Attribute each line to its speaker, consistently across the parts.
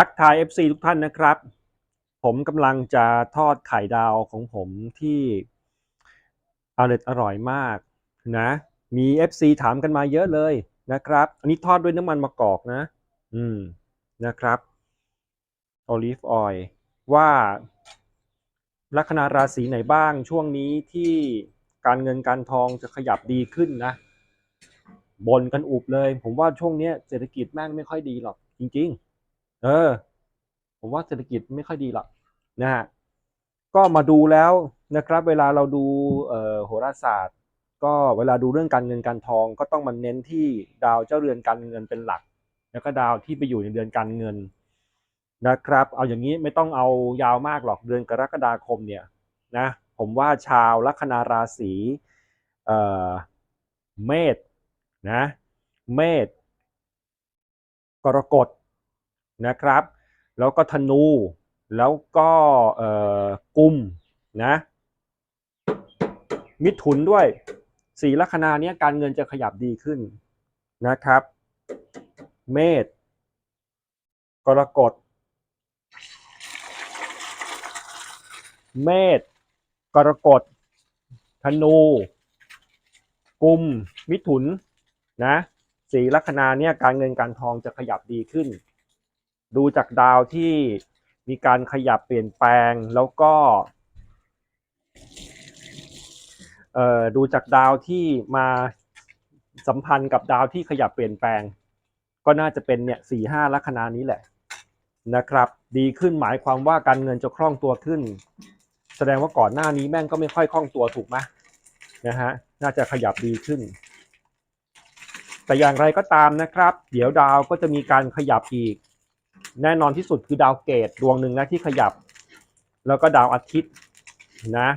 Speaker 1: ทักทาย FC ทุกท่านนะครับ ผมกำลังจะทอดไข่ดาวของผมที่อร่อยอร่อยมากนะ มี FC ถามกันมาเยอะเลยนะครับ อันนี้ทอดด้วยน้ำมันมะกอกนะ อืมนะครับโอลิฟออยล์ว่าลัคนาราศีไหนบ้างช่วงนี้ที่การเงินการทองจะขยับดีขึ้นนะบนกันอุบเลย ผมว่าช่วงนี้เศรษฐกิจแม่งไม่ค่อยดีหรอกจริง ๆ เออ ผมว่าเศรษฐกิจไม่ค่อยดีหรอกนะฮะก็มาดูแล้วนะครับ เวลาเราดูโหราศาสตร์ ก็เวลาดูเรื่องการเงินการทอง ก็ต้องมาเน้นที่ดาวเจ้าเรือนการเงินเป็นหลัก แล้วก็ดาวที่ไปอยู่ในเดือนการเงินนะครับ เอาอย่างนี้ไม่ต้องเอายาวมากหรอกเดือนกรกฎาคมเนี่ยนะผมว่าชาวลัคนาราศีเอ่อเมษนะเมษกรกฎ นะครับ แล้วก็ธนู แล้วก็เอ่อกุมนะมิถุนด้วยสีลัคนาเนี้ยการเงินจะขยับดีขึ้นนะครับ เมษกรกฎเมษกรกฎธนู กุม มิถุนนะสีลัคนาเนี่ยการเงินการทองจะขยับดีขึ้น ดูจากดาวที่มีการขยับเปลี่ยนแปลงแล้วก็เอ่อดูจากดาวที่มาสัมพันธ์กับดาวที่ขยับเปลี่ยนแปลง ก็น่าจะเป็นเนี่ยสี่ห้าลัคนานี้แหละนะครับ ดีขึ้นหมายความว่าการเงินจะคล่องตัวขึ้น แสดงว่าก่อนหน้านี้แม่งก็ไม่ค่อยคล่องตัวถูกไหมนะฮะน่าจะขยับดีขึ้น แต่อย่างไรก็ตามนะครับ เดี๋ยวดาวก็จะมีการขยับอีก แน่นอนที่สุดคือดาวเกตดวงหนึ่งนะที่ขยับ แล้วก็ดาวอาทิตย์นะ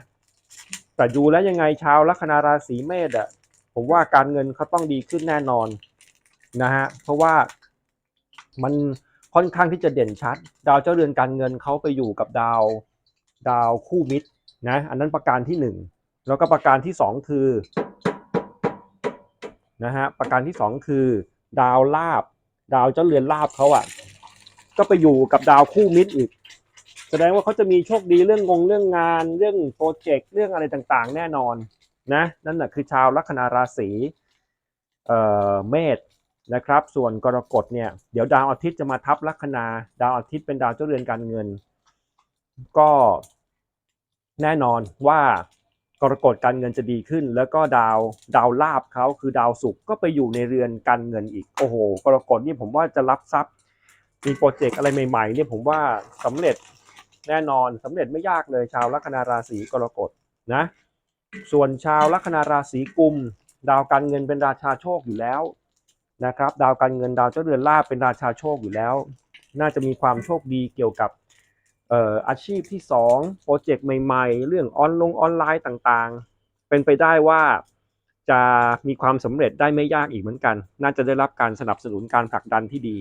Speaker 1: แต่ดูแล้วยังไงชาวลัคนาราศีเมษอะผมว่าการเงินเขาต้องดีขึ้นแน่นอนนะฮะเพราะว่ามันค่อนข้างที่จะเด่นชัด ดาวเจ้าเรือนการเงินเขาไปอยู่กับดาวดาวคู่มิตรนะอันนั้นประการที่หนึ่งแล้วก็ประการที่สองคือนะฮะประการที่สองคือ ดาวลาบ ดาวเจ้าเรือนลาบเขาอะ ก็ไปอยู่กับดาวคู่มิตรอีก แสดงว่าเขาจะมีโชคดีเรื่องงงเรื่องงาน เรื่องโปรเจกต์เรื่องอะไรต่างๆ แน่นอนนะนั่นแหะคือชาวลัคนาราศีเอ่อเมษนะครับ ส่วนกรกฎเนี่ยเดี๋ยวดาวอาทิตย์จะมาทับลัคนาดาวอาทิตย์เป็นดาวเจ้าเรือนการเงิน ก็แน่นอนว่ากรกฎการเงินจะดีขึ้น แล้วก็ดาวดาวลาบเขาคือดาวศุกร์ก็ไปอยู่ในเรือนการเงินอีกโอ้โหกรกฎนี่ผมว่าจะรับทรัพย์ มีโปรเจกต์อะไรใหม่ๆเนี่ยผมว่าสำเร็จแน่นอนสำเร็จไม่ยากเลยชาวลัคนาราศีกรกฎนะส่วนชาวลัคนาราศีกุม ดาวการเงินเป็นราชาโชคอยู่แล้วนะครับ ดาวการเงินดาวเจ้าเรือนลาบเป็นราชาโชคอยู่แล้ว น่าจะมีความโชคดีเกี่ยวกับเอ่ออาชีพที่ 2 โปรเจกต์ใหม่ ๆ เรื่องออนลงออนไลน์ต่างๆ เป็นไปได้ว่าจะมีความสำเร็จได้ไม่ยากอีกเหมือนกัน น่าจะได้รับการสนับสนุนการผลักดันที่ดี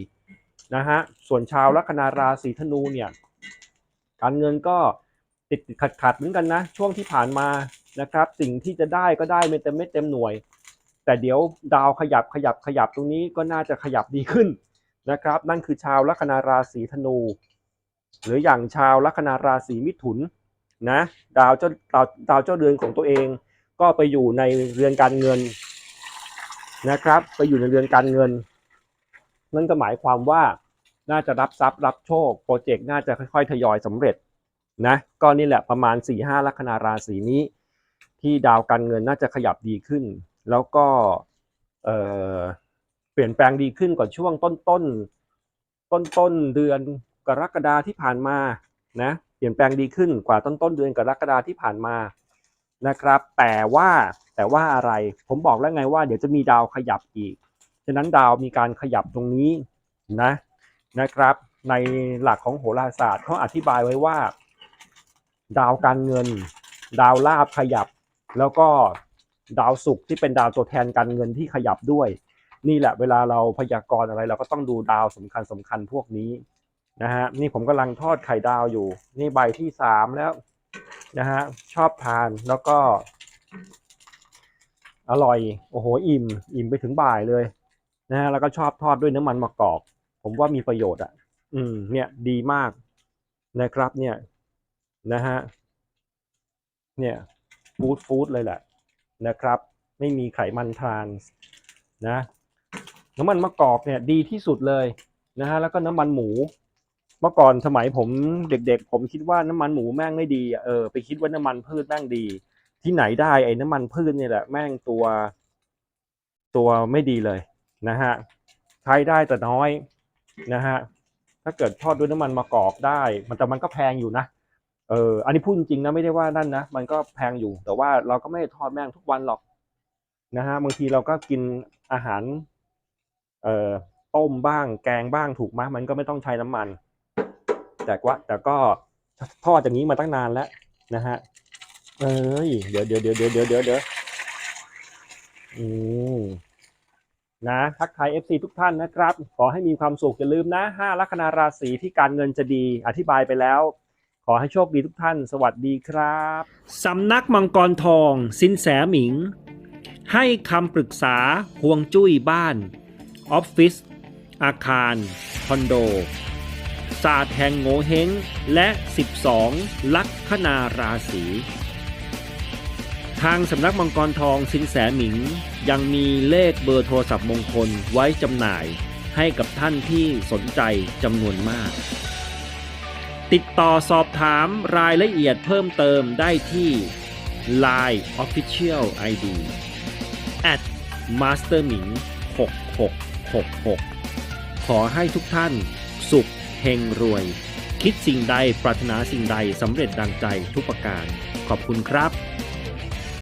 Speaker 1: นะฮะส่วนชาวลัคนาราศีธนูเนี่ยการเงินก็ติดติดขัดขัดๆเหมือนกันนะ ช่วงที่ผ่านมานะครับ สิ่งที่จะได้ก็ได้ไม่เต็มไม่เต็มหน่วย แต่เดี๋ยวดาวขยับขยับขยับตรงนี้ก็น่าจะขยับดีขึ้นนะครับ นั่นคือชาวลัคนาราศีธนู หรืออย่างชาวลัคนาราศีมิถุนนะดาวเจ้าดาวดาวเจ้าเรือนของตัวเอง ก็ไปอยู่ในเรือนการเงินนะครับ ไปอยู่ในเรือนการเงิน นั่นก็หมายความว่าน่าจะรับทรัพย์รับโชค โปรเจกต์น่าจะค่อยๆ ทยอยสำเร็จนะก็นี่แหละประมาณ4ี่ห้าลัคนาราศีนี้ ที่ดาวการเงินน่าจะขยับดีขึ้น แล้วก็เออเปลี่ยนแปลงดีขึ้นกว่าช่วงต้นต้นต้นต้นเดือนกรกฎาที่ผ่านมานะเปลี่ยนแปลงดีขึ้นกว่าต้นต้นเดือนกรกฎาที่ผ่านมานะครับ แต่ว่าแต่ว่าอะไรผมบอกแล้วไงว่าเดี๋ยวจะมีดาวขยับอีกะนั้นดาวมีการขยับตรงนี้นะนะครับ ในหลักของโหราศาสตร์เขาอธิบายไว้ว่า ดาวการเงิน ดาวลาบขยับ แล้วก็ดาวศุกร์ที่เป็นดาวตัวแทนการเงินที่ขยับด้วย นี่แหละเวลาเราพยากรณ์อะไรเราก็ต้องดูดาวสำคัญสำคัญพวกนี้นะฮะนี่ผมกำลังทอดไข่ดาวอยู่ นี่ใบที่สามแล้วนะฮะชอบทานแล้วก็ อร่อย โอ้โห อิ่ม อิ่มไปถึงบ่ายเลย นะฮะแล้วก็ชอบทอดด้วยน้ำมันมะกอก ผมว่ามีประโยชน์อะ อืม เนี่ยดีมากนะครับ เนี่ยนะฮะเนี่ยฟู้ดฟู้ดเลยแหละนะครับ ไม่มีไขมันทรานส์นะน้ำมันมะกอกเนี่ยดีที่สุดเลยนะฮะแล้วก็น้ำมันหมู เมื่อก่อนสมัยผมเด็ก ๆ ผมคิดว่าน้ำมันหมูแม่งไม่ดีเออไปคิดว่าน้ำมันพืชแม่งดี ที่ไหนได้ไอ้น้ำมันพืชเนี่ยแหละแม่งตัว ตัวไม่ดีเลย นะฮะใช้ได้แต่น้อยนะฮะถ้าเกิดทอดด้วยน้ำมันมะกอกได้ มันแต่มันก็แพงอยู่นะเอออันนี้พูดจริงนะไม่ได้ว่านั่นนะมันก็แพงอยู่ แต่ว่าเราก็ไม่ได้ทอดแม่งทุกวันหรอกนะฮะบางทีเราก็กินอาหาร เอ่อต้มบ้าง แกงบ้างถูกไหมมันก็ไม่ต้องใช้น้ำมัน แต่ว่าแต่ก็ทอดอย่างนี้มาตั้งนานแล้วนะฮะเอ้ยเดี๋ยวเดี๋ยวเดี๋ยวเดี๋ยวเดี๋ยวเดี๋ยวอืม นะทักทาย FC ทุกท่านนะครับ ขอให้มีความสุขอย่าลืมนะห้าลัคนาราศีที่การเงินจะดีอธิบายไปแล้ว ขอให้โชคดีทุกท่าน สวัสดีครับสำนักมังกรทอง สินแสหมิง ให้คำปรึกษาห่วงจุ้ยบ้าน ออฟฟิศอาคาร คอนโด ศาสตร์แห่งโงเฮงและ 12 ลัคนาราศี ทางสำนักมังกรทองสินแสหมิง ยังมีเลขเบอร์โทรศัพท์มงคลไว้จำหน่ายให้กับท่านที่สนใจจำนวนมาก ติดต่อสอบถามรายละเอียดเพิ่มเติมได้ที่ Line Official ID at masterming 6666 ขอให้ทุกท่านสุขเฮงรวย คิดสิ่งใดปรารถนาสิ่งใดสำเร็จดังใจทุกประการ ขอบคุณครับ